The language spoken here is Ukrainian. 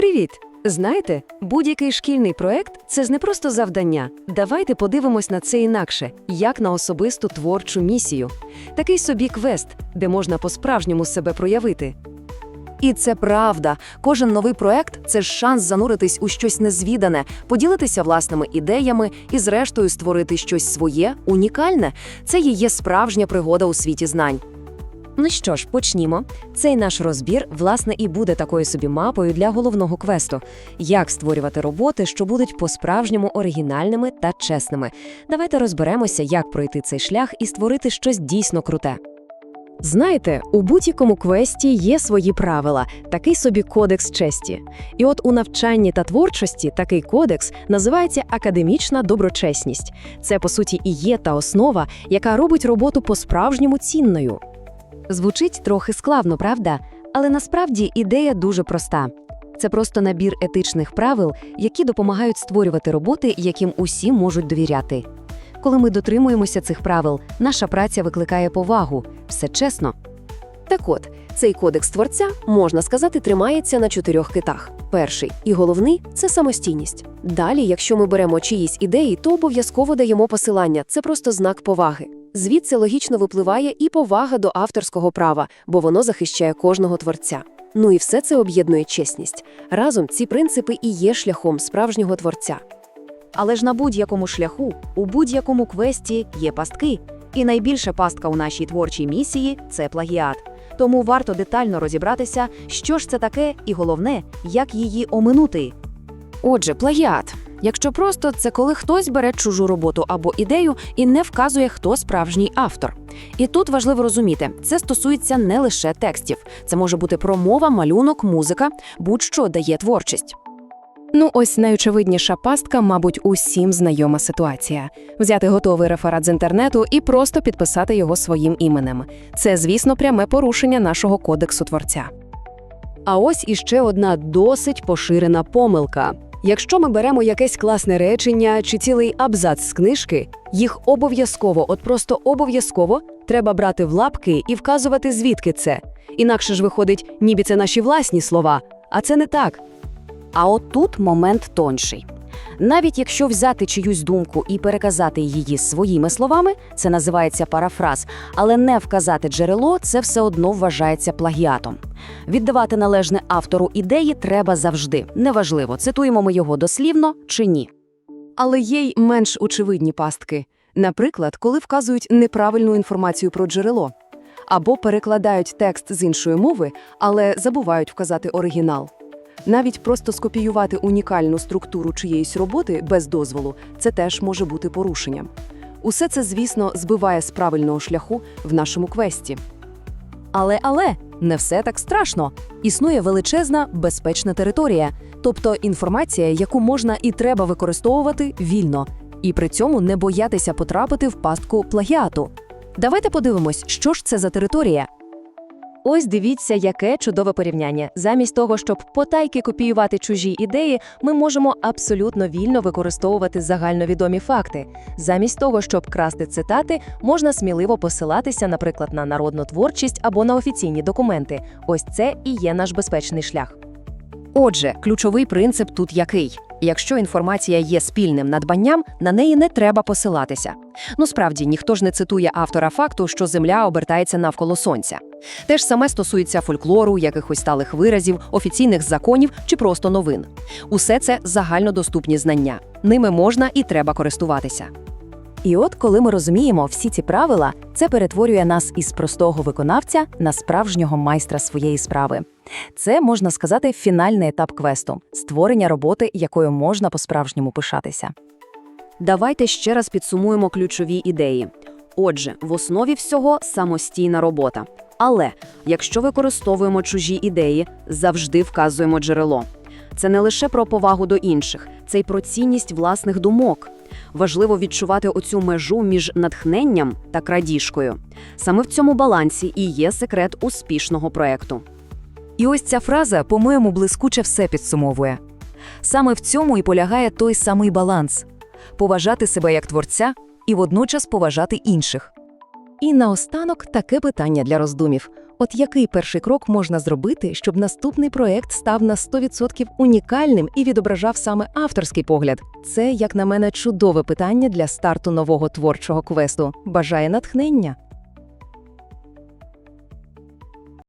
Привіт! Знаєте, будь-який шкільний проект це ж не просто завдання. Давайте подивимось на це інакше, як на особисту творчу місію. Такий собі квест, де можна по-справжньому себе проявити. І це правда. Кожен новий проект це ж шанс зануритись у щось незвідане, поділитися власними ідеями і, зрештою, створити щось своє, унікальне. Це і є справжня пригода у світі знань. Ну що ж, почнімо. Цей наш розбір, власне, і буде такою собі мапою для головного квесту: як створювати роботи, що будуть по-справжньому оригінальними та чесними. Давайте розберемося, як пройти цей шлях і створити щось дійсно круте. Знаєте, у будь-якому квесті є свої правила, такий собі кодекс честі. І от у навчанні та творчості такий кодекс називається академічна доброчесність. Це, по суті, і є та основа, яка робить роботу по-справжньому цінною. Звучить трохи складно, правда? Але насправді ідея дуже проста. Це просто набір етичних правил, які допомагають створювати роботи, яким усі можуть довіряти. Коли ми дотримуємося цих правил, наша праця викликає повагу, все чесно. Так от, цей кодекс творця, можна сказати, тримається на чотирьох китах. Перший і головний це самостійність. Далі, якщо ми беремо чиїсь ідеї, то обов'язково даємо посилання. Це просто знак поваги. Звідси логічно випливає і повага до авторського права, бо воно захищає кожного творця. Ну і все це об'єднує чесність. Разом ці принципи і є шляхом справжнього творця. Але ж на будь-якому шляху, у будь-якому квесті є пастки. І найбільша пастка у нашій творчій місії це плагіат. Тому варто детально розібратися, що ж це таке, і головне, як її оминути. Отже, плагіат. Якщо просто, це коли хтось бере чужу роботу або ідею і не вказує, хто справжній автор. І тут важливо розуміти, це стосується не лише текстів, це може бути промова, малюнок, музика, будь-що дає творчість. Ну, ось найочевидніша пастка, мабуть, усім знайома ситуація: взяти готовий реферат з інтернету і просто підписати його своїм іменем. Це, звісно, пряме порушення нашого кодексу творця. А ось іще одна досить поширена помилка. Якщо ми беремо якесь класне речення чи цілий абзац з книжки, їх обов'язково, от просто обов'язково, треба брати в лапки і вказувати, звідки це. Інакше ж виходить, ніби це наші власні слова, а це не так. А от тут момент тонший. Навіть якщо взяти чиюсь думку і переказати її своїми словами, це називається парафраз, але не вказати джерело, це все одно вважається плагіатом. Віддавати належне автору ідеї треба завжди. Неважливо, цитуємо ми його дослівно чи ні. Але є й менш очевидні пастки. Наприклад, коли вказують неправильну інформацію про джерело, або перекладають текст з іншої мови, але забувають вказати оригінал. Навіть просто скопіювати унікальну структуру чиєїсь роботи без дозволу це теж може бути порушенням. Усе це, звісно, збиває з правильного шляху в нашому квесті. Але але не все так страшно. Існує величезна безпечна територія, тобто інформація, яку можна і треба використовувати вільно, і при цьому не боятися потрапити в пастку плагіату. Давайте подивимось, що ж це за територія. Ось дивіться, яке чудове порівняння. Замість того, щоб потайки копіювати чужі ідеї, ми можемо абсолютно вільно використовувати загальновідомі факти. Замість того, щоб красти цитати, можна сміливо посилатися, наприклад, на народну творчість або на офіційні документи. Ось це і є наш безпечний шлях. Отже, ключовий принцип тут який? Якщо інформація є спільним надбанням, на неї не треба посилатися. Ну справді ніхто ж не цитує автора факту, що Земля обертається навколо сонця. Те ж саме стосується фольклору, якихось сталих виразів, офіційних законів чи просто новин. Усе це загальнодоступні знання. Ними можна і треба користуватися. І от, коли ми розуміємо всі ці правила, це перетворює нас із простого виконавця на справжнього майстра своєї справи. Це можна сказати фінальний етап квесту створення роботи, якою можна по-справжньому пишатися. Давайте ще раз підсумуємо ключові ідеї. Отже, в основі всього самостійна робота. Але якщо використовуємо чужі ідеї, завжди вказуємо джерело. Це не лише про повагу до інших, це й про цінність власних думок. Важливо відчувати оцю межу між натхненням та крадіжкою. Саме в цьому балансі і є секрет успішного проекту. І ось ця фраза, по-моєму, блискуче все підсумовує. Саме в цьому і полягає той самий баланс поважати себе як творця і водночас поважати інших. І наостанок таке питання для роздумів. От який перший крок можна зробити, щоб наступний проект став на 100% унікальним і відображав саме авторський погляд? Це, як на мене, чудове питання для старту нового творчого квесту. Бажає натхнення.